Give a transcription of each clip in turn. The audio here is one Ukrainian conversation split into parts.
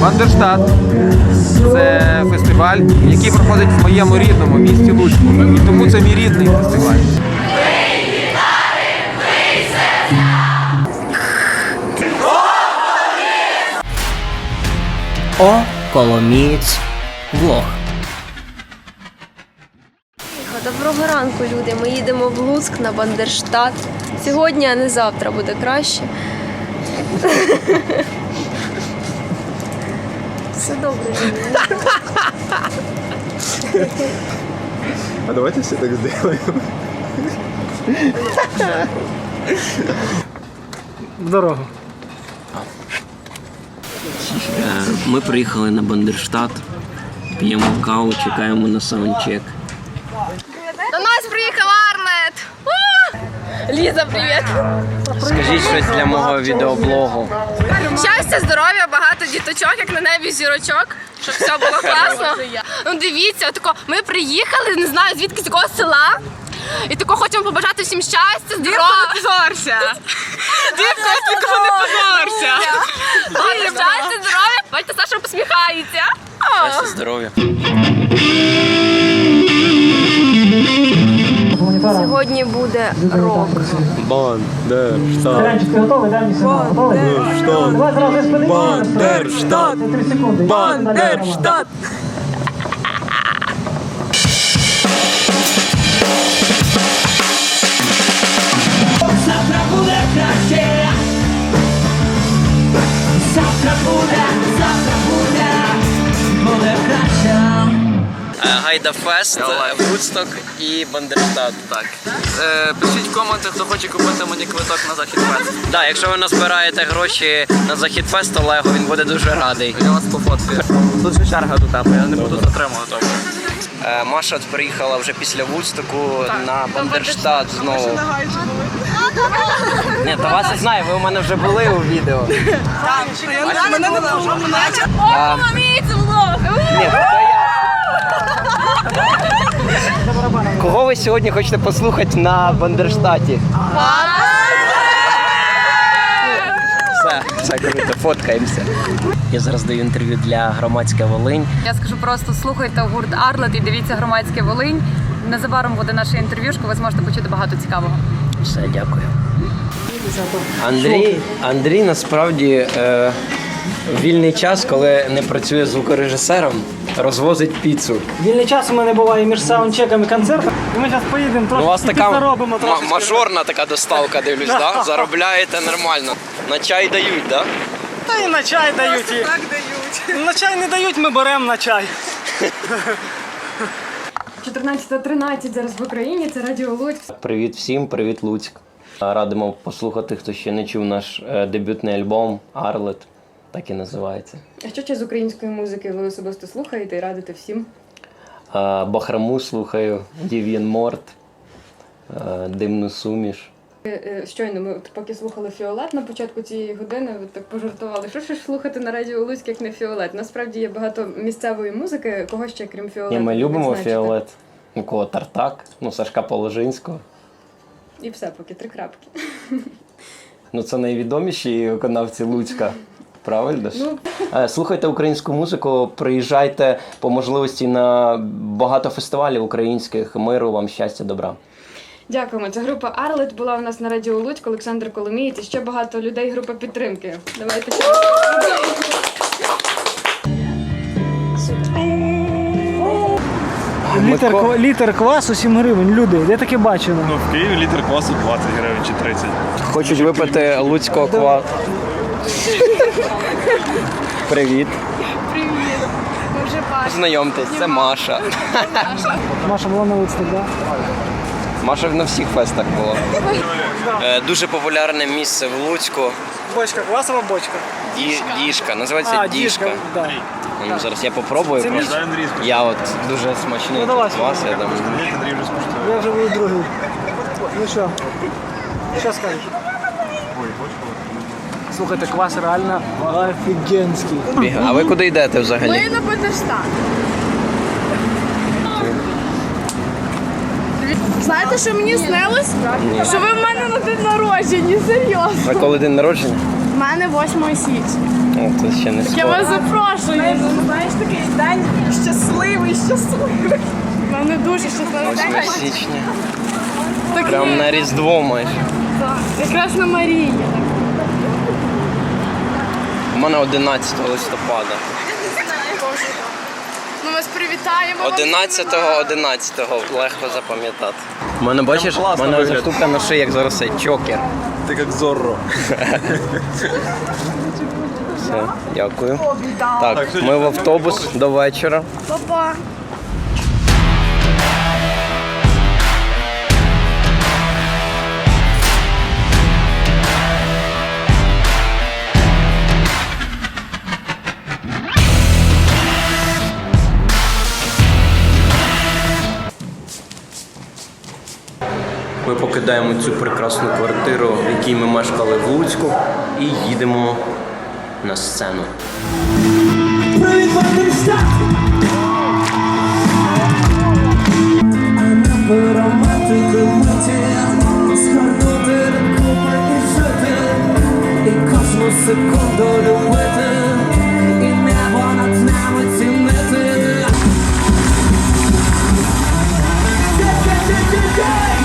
Бандерштат. Це фестиваль, який проходить в моєму рідному місті Луцьку. І тому це мій рідний фестиваль. О, Коломієць влог. Доброго ранку, люди. Ми їдемо в Луцьк на Бандерштат. Сьогодні, а не завтра буде краще. Все добре. Ліна. А давайте все так сделаем. В дорогу. Е, Ми приїхали на Бандерштат, п'ємо каву, чекаємо на саундчек. До нас приїхав Арлет! Ліза, привіт! Скажіть щось для мого відеоблогу. Щастя, здоров'я, багато діточок, як на небі зірочок, щоб все було класно. Ну дивіться, тако, ми приїхали, не знаю звідки з якого села. І тако хочемо побажати всім щастя, здоров'я. не позорся! Дівко, нікого не позорся! Щастя, здоров'я! Бачите, Саша посміхається. Щастя, здоров'я. Сьогодні буде рок. Бандерштат. Ранчик, ти готовий? Дай мені сигнал. Готовий? Давай зразу я сподіваюся. Бандерштат. Бандерштат. Е, Гайда Фест, Вудсток і Бандерштат. Так. Е, пишіть коменти, хто хоче купити мені квиток на захід фест. Да, якщо ви назбираєте гроші на захід фест Олегу, він буде дуже радий. Я вас пофоткаю. Тут же черга до тебе, я не буду затримувати. Е, Маша от приїхала вже після Вудстоку на Бандерштат знову. Ні, та вас я знаю, ви у мене вже були у відео. А, Мій це влог! Ні, то я. Кого ви сьогодні хочете послухати на Бандерштаті? Все, все круто, фоткаємося. Я зараз даю інтерв'ю для громадська Волинь. Я скажу просто слухайте гурт Арлет і дивіться громадське Волинь. Незабаром буде наше інтерв'юшко, ви зможете почути багато цікавого. Все, дякую. Андрій, Андрій насправді е, вільний час, коли не працює звукорежисером, розвозить піцу. Вільний час у мене буває між саундчеком і концертом. І ми зараз поїдемо Ну, у вас така заробимо трошки. мажорна така доставка, дивлюсь, да? Заробляєте нормально. На чай дають, да? Та і на чай дають. і- На чай не дають, ми беремо на чай. 14.13 зараз в Україні. Це Радіо Луцьк. Привіт всім, привіт Луцьк. Радимо послухати, хто ще не чув наш е, дебютний альбом Арлет. Так і називається. А що ще з української музики ви особисто слухаєте і радите всім? Е, Бахраму слухаю, Дів'ян Морт, Димну суміш. Е, е, Щойно ми от поки слухали Фіолет на початку цієї години, ви так пожартували. Що ж слухати на радіо Луцьк, як не Фіолет? Насправді є багато місцевої музики, кого ще крім Фіолету. Ні, ми любимо? Фіолет. У кого Тартак, ну Сашка Положинського. І все, поки три крапки. Ну це найвідоміші виконавці Луцька. Правильно ж? Е, Слухайте українську музику, приїжджайте по можливості на багато фестивалів українських. Миру вам щастя, добра. Дякуємо. Це група Арлет була у нас на радіо Луцьк, Олександр Коломієць і ще багато людей. Група підтримки. Давайте. Літр, ква- літр квасу 7 гривень. Люди, де таке бачено? Ну, в Києві літр квасу 20 гривень чи 30. Хочуть випити луцького ква. Привіт. Привіт. Знайомтесь, це Маша. Маша була на виставці, так? Маша на всіх фестах була. Е, Дуже популярне місце в Луцьку. Бочка, квасова бочка. Ді- Діжка. Називається Діжка. Да. Ну, зараз я попробую. Це просто. Я от дуже смачний Ну, давай, квас, я думаю. Вже. Я вже буду другий. Ну що? Що скажеш? Слухайте, квас реально офігенський. А ви куди йдете взагалі? на Бандерштат. Знаєте, що мені снилось? Що ви в мене на день народження, серйозно. А коли день народження? У мене 8 січня. О, це ще не Я скоро. вас запрошую. Знаєш, такий день щасливий, щасливий. У Мене дуже щасливий 8 день. січня. Такий, Прям на Різдво майже. так, якраз на Марії. У мене 11 листопада. Ми вас привітаємо. 11-го, 11-го, легко запам'ятати. У мене бачиш, у мене штука на шиї, як зараз цей чокер. Ти як Зорро. Все, дякую. Так, ми в автобус до вечора. Па-па. Покидаємо цю прекрасну квартиру, в якій ми мешкали в Луцьку, і їдемо на сцену. Секунду любити і небо над нами цінити. Я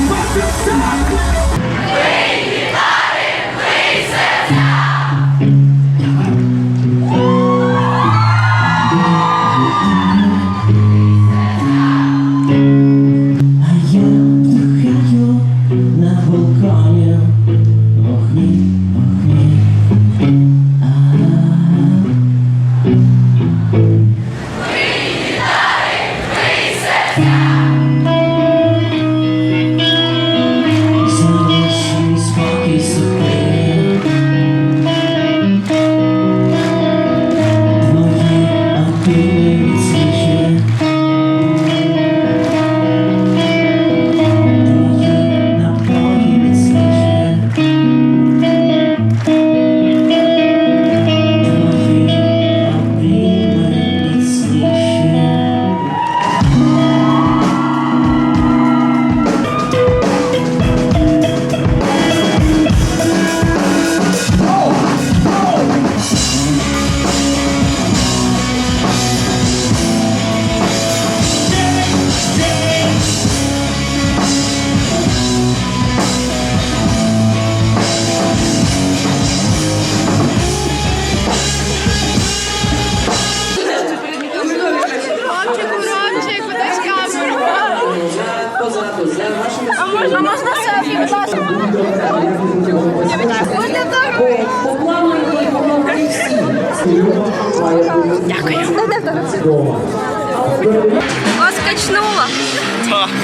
Вас качнуло?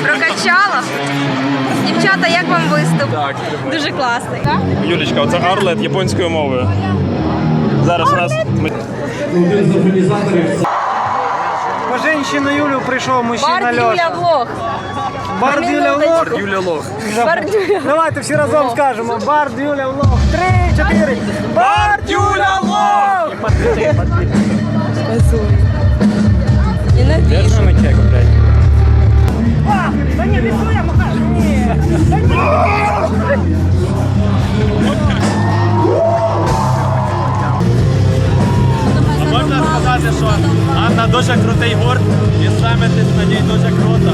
Прокачало? Дівчата, як вам виступ? Так, Дуже класний. Юлічка, оце Арлет японською мовою. Зараз у нас ми- По женщину Юлю прийшов мужчина Льоша. влог. Бардюля Лох. Юля Лох. Бардюля. Давайте всі разом скажемо. Бардюля лох. Три, чотири. Бардюля лох! І не Де з нами чек, блядь? Та ні, не своя, Макар. Ні. Можна сказати, що Анна дуже крутий гурт, і саме десь на ній дуже круто.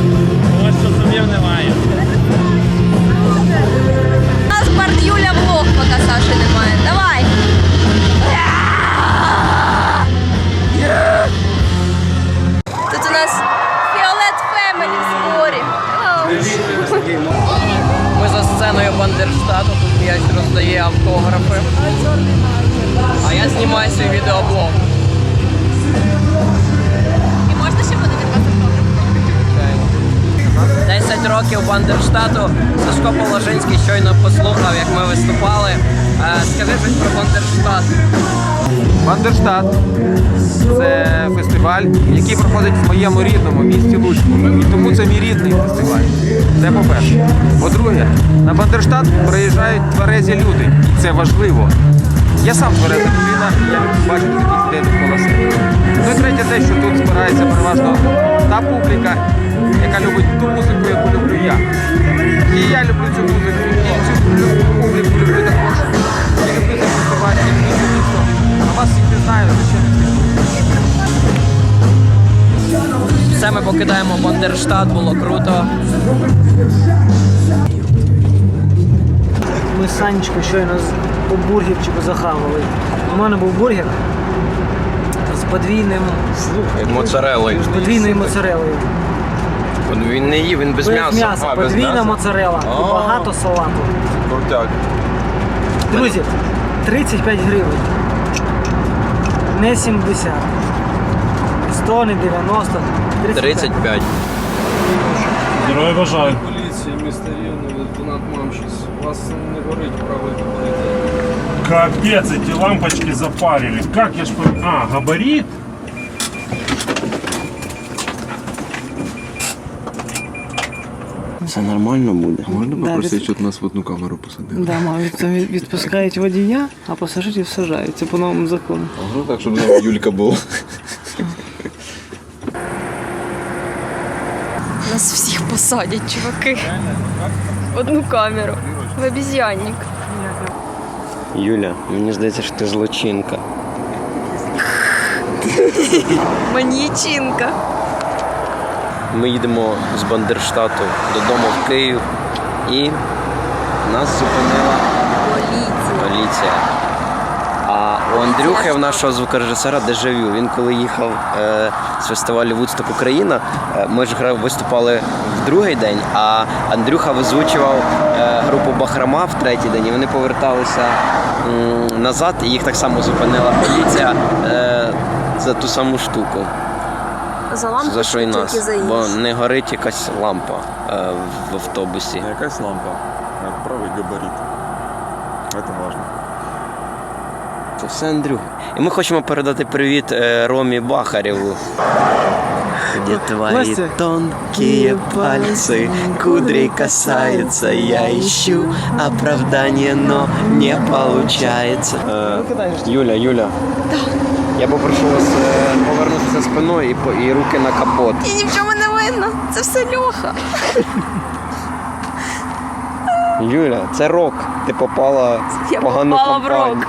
Ось що сумів немає. У нас Бардюля влог, поки Саші немає. Давай. Тут у нас Фіолет Фемелі в зборі. Ми за сценою Бандерштату, тут м'яч роздає автографи. А я знімаю свій відеоблог. І можна ще буде від вас автограф? 10 років Бандерштату. Сашко Положинський щойно послухав, як ми виступали. Е, Скажи щось про Бандерштат. Бандерштат це фестиваль, який проходить в моєму рідному місті Луцьку. І тому це мій рідний фестиваль. Це по-перше. По-друге, на Бандерштат приїжджають тверезі люди. І це важливо. Я сам твереза людина, я люблю бачити таких людей довкола себе. Ну і третє те, що тут збирається переважно та публіка, яка любить ту музику, яку люблю я. І я люблю цю музику, і цю публіку люблю також. Я люблю цей фестиваль, я люблю це місто. А вас всіх не знаю, звичайно. Все, ми покидаємо Бандерштат, було круто. Ми з Санечкою щойно по бургерчику захавали. У мене був бургер з подвійним Моцарелою. з подвійною моцарелою. Він не їв, він без Без м'яса. м'яса, А, без подвійна м'яса? моцарела і А. багато салату. Крутяк. Друзі, 35 гривень. Не 70. 100, не 90, 35. 35. Герої бажаю. Поліція міста Рівне, лейтенант Мамщис. У вас не горить правий габарит. Капец, эти лампочки запарили. Как я ж пом- А, габарит? Все нормально буде. Можна попросити, щоб нас в одну камеру посадили? Да, мабуть, там відпускають водія, а пасажирів сажають. Це по новому закону. Ну так, щоб знову Юлька була. Всіх посадять, чуваки. Одну камеру. В обіз'янник. Юля, мені здається, що ти злочинка. Маньячинка. Ми їдемо з Бандерштату додому в Київ і нас зупинила поліція. А у Андрюхи, в нашого звукорежисера, дежавю. Він коли їхав е, з фестивалю Вудсток Україна, е, ми ж виступали в другий день, а Андрюха визвучував е, групу Бахрама в третій день, і вони поверталися м, назад, і їх так само зупинила поліція е, за ту саму штуку. За лампу За що і тільки нас? за. Бо не горить якась лампа е, в автобусі. Якась лампа, а правий габарит. Це важливо. Це все Андрюха. І ми хочемо передати привіт е, Ромі Бахарєву. Где твои Настя. тонкие пальцы, кудрей касаются, я ищу оправдание, но не получается. Юля, Юля. Я попрошу вас е, повернутися спиною і, по- і руки на капот. І ні в чому не винна. Це все Льоха. Юля, це рок. Ти попала Я в погану попала в компанію. рок.